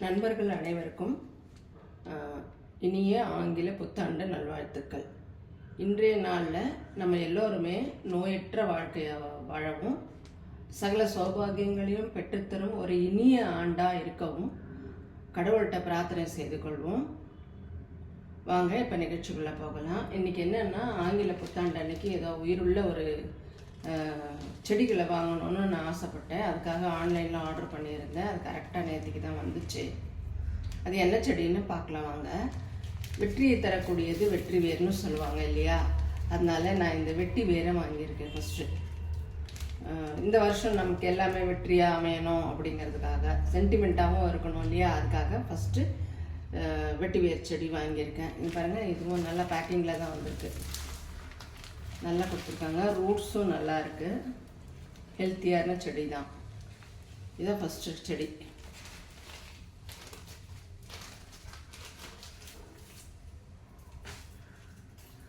நண்பர்கள் அனைவருக்கும் இனிய ஆங்கில புத்தாண்டு நல்வாழ்த்துக்கள். இன்றைய நாளில் நம்ம எல்லோருமே நோயற்ற வாழ்க்கையை வாழவும் சகல சௌபாகியங்களையும் பெற்றுத்தரும் ஒரு இனிய ஆண்டாக இருக்கவும் கடவுள்கிட்ட பிரார்த்தனை செய்து கொள்வோம். வாங்க இப்போ நிகழ்ச்சிக்குள்ளே போகலாம். இன்றைக்கி என்னென்னா ஆங்கில புத்தாண்டு அன்னைக்கு ஏதோ உயிருள்ள ஒரு செடிகளை வாங்கணும்னு நான் ஆசைப்பட்டேன். அதுக்காக ஆன்லைனில் ஆர்டர் பண்ணியிருந்தேன். அது கரெக்டாக நேற்றுக்கு தான் வந்துச்சு. அது என்ன செடின்னு பார்க்கலாம் வாங்க. வெற்றியை தரக்கூடியது வெற்றி வேர்னு சொல்லுவாங்க இல்லையா? அதனால நான் இந்த வெட்டி வேரை வாங்கியிருக்கேன் ஃபஸ்ட்டு இந்த வருஷம் நமக்கு எல்லாமே வெற்றியாக அமையணும் அப்படிங்கிறதுக்காக. சென்டிமெண்ட்டாகவும் இருக்கணும் இல்லையா? அதுக்காக ஃபஸ்ட்டு வெட்டி வேர் செடி வாங்கியிருக்கேன். இது பாருங்கள் இதுவும் நல்லா பேக்கிங்கில் தான் வந்திருக்கு. நல்லா கொடுத்துருக்காங்க. ரூட்ஸும் நல்லா இருக்குது ஹெல்த்தியான செடி தான் இதான் ஃபஸ்ட்டு செடி.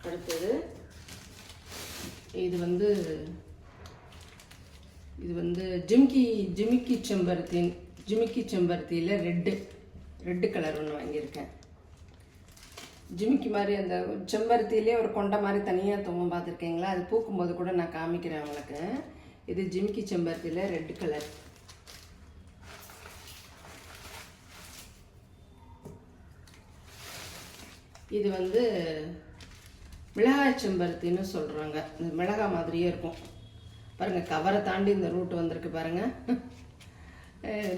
அடுத்தது இது வந்து இது வந்து ஜிம்கி ஜிமிக்கி செம்பருத்தின் ஜிமிக்கி செம்பருத்தியில் ரெட்டு ரெட்டு கலர் ஒன்று வாங்கியிருக்கேன். ஜிமிக்கி மாதிரி அந்த செம்பருத்திலே ஒரு கொண்டை மாதிரி தனியாக தொங்கும் பார்த்துருக்கீங்களா? அது பூக்கும்போது கூட நான் காமிக்கிறேன் உங்களுக்கு. இது ஜிமிக்கி செம்பருத்தியில் ரெட் கலர். இது வந்து மிளகாய் செம்பருத்தின்னு சொல்கிறாங்க இந்த மிளகாய் மாதிரியே இருக்கும். பாருங்கள் கவரை தாண்டி இந்த ரூட் வந்திருக்கு பாருங்கள்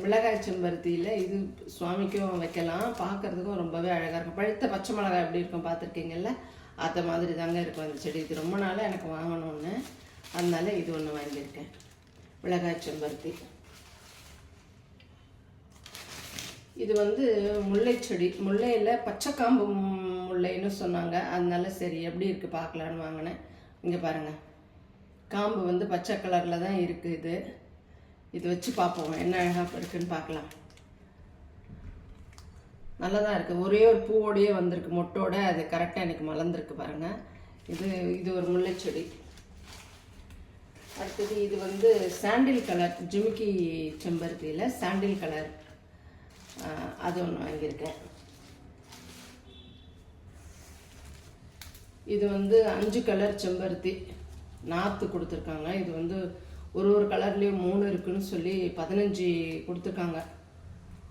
மிளகாய் செம்பருத்தியில் இது சுவாமிக்கும் வைக்கலாம். பார்க்கறதுக்கும் ரொம்பவே அழகாக இருக்கும். பழுத்த பச்சை மிளகாய் எப்படி இருக்கும் பார்த்துருக்கீங்கல்ல? அதை மாதிரி தாங்க இருக்கும் அந்த செடி. இது ரொம்ப நாளாக எனக்கு வாங்கணும்னு. அதனால இது ஒன்று வாங்கியிருக்கேன். மிளகாய் செம்பருத்தி. இது வந்து முல்லை செடி. முல்லையில் பச்சைக்காம்பு முல்லைன்னு சொன்னாங்க. அதனால சரி எப்படி இருக்குது பார்க்கலான்னு வாங்கினேன். இங்கே பாருங்கள் காம்பு வந்து பச்சை கலரில் தான் இருக்குது இது. இது வச்சு பார்ப்போம். என்ன அழகாக இருக்குன்னு பார்க்கலாம். நல்லா தான் இருக்குது ஒரே ஒரு பூவோடையே வந்திருக்கு. மொட்டோட அது கரெக்டாக எனக்கு மலர்ந்துருக்கு பாருங்கள் இது இது ஒரு முல்லைச்செடி. அடுத்தது இது வந்து சாண்டில் கலர் ஜிமிக்கி செம்பருத்தியில் சாண்டில் கலர் அது ஒன்று வாங்கியிருக்கேன். இது வந்து அஞ்சு கலர் செம்பருத்தி. நாற்று கொடுத்துருக்காங்க. இது வந்து ஒரு ஒரு கலர்லேயும் மூணு இருக்குன்னு சொல்லி பதினஞ்சு கொடுத்துருக்காங்க.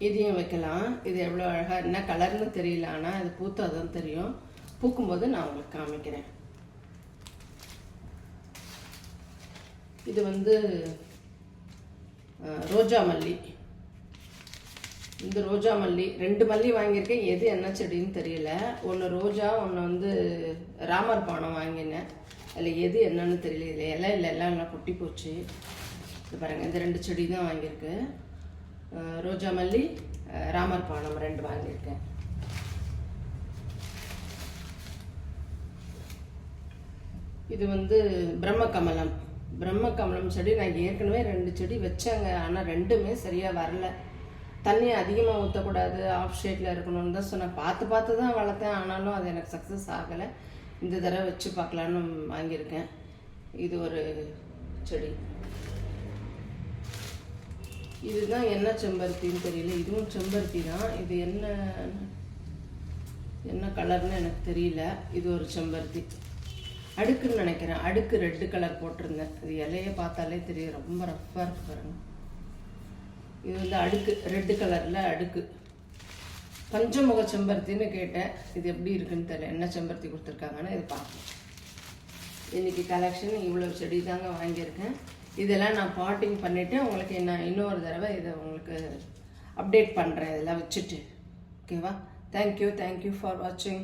இதையும் வைக்கலாம். இது எவ்வளோ அழகாக என்ன கலர்னு தெரியல ஆனால் இது பூத்தா தான் தெரியும். பூக்கும்போது நான் உங்களுக்கு காமிக்கிறேன். இது வந்து ரோஜா மல்லி. இந்த ரோஜா மல்லி ரெண்டு மல்லி வாங்கியிருக்கேன். எது என்ன செடின்னு தெரியல. ஒன்று ரோஜா ஒன்று வந்து ராமர் பானம் வாங்கினேன். அதில் எது என்னன்னு தெரியல. இதில் எல்லாம் இல்லை எல்லாம் எல்லாம் கொட்டி போச்சு. இது பாருங்கள் இந்த ரெண்டு செடி தான் வாங்கியிருக்கு. ரோஜா மல்லி ராமர் பானம் ரெண்டு வாங்கியிருக்கேன். இது வந்து பிரம்ம கமலம் பிரம்ம கமலம் செடி நான் ஏற்கனவே ரெண்டு செடி வச்சேங்க. ஆனால் ரெண்டுமே சரியாக வரல. தண்ணி அதிகமாக ஊற்றக்கூடாது ஆஃப் ஷேட்டில் இருக்கணும்னு தான் சொன்னேன். பார்த்து பார்த்து தான் வளர்த்தேன். ஆனாலும் அது எனக்கு சக்ஸஸ் ஆகலை. இந்த தடவை வச்சு பார்க்கலான்னு வாங்கியிருக்கேன். இது ஒரு செடி. இதுதான் என்ன செம்பருத்தின்னு தெரியல. இதுவும் செம்பருத்தி தான். இது என்ன என்ன கலர்னு எனக்கு தெரியல. இது ஒரு செம்பருத்தி. அடுக்குன்னு நினைக்கிறேன். அடுக்கு ரெட்டு கலர் போட்டிருந்தேன். இது இலையை பார்த்தாலே தெரியும். ரொம்ப ரஃப்பாக இருக்கு பாருங்க. இது வந்து அடுக்கு ரெட்டு கலரில் அடுக்கு. பஞ்சமுக செம்பருத்தின்னு கேட்டேன். இது எப்படி இருக்குன்னு தெரியல. என்ன செம்பருத்தி கொடுத்துருக்காங்கன்னு இது பார்ப்போம். இன்னைக்கு கலெக்ஷன் இவ்வளோ செடி தாங்க வாங்கியிருக்கேன். இதெல்லாம் நான் பாட்டிங் பண்ணிவிட்டு உங்களுக்கு நான் இன்னொரு தடவை இதை உங்களுக்கு அப்டேட் பண்ணுறேன் இதெல்லாம் வச்சுட்டு. ஓகேவா தேங்க்யூ தேங்க்யூ ஃபார் வாட்சிங்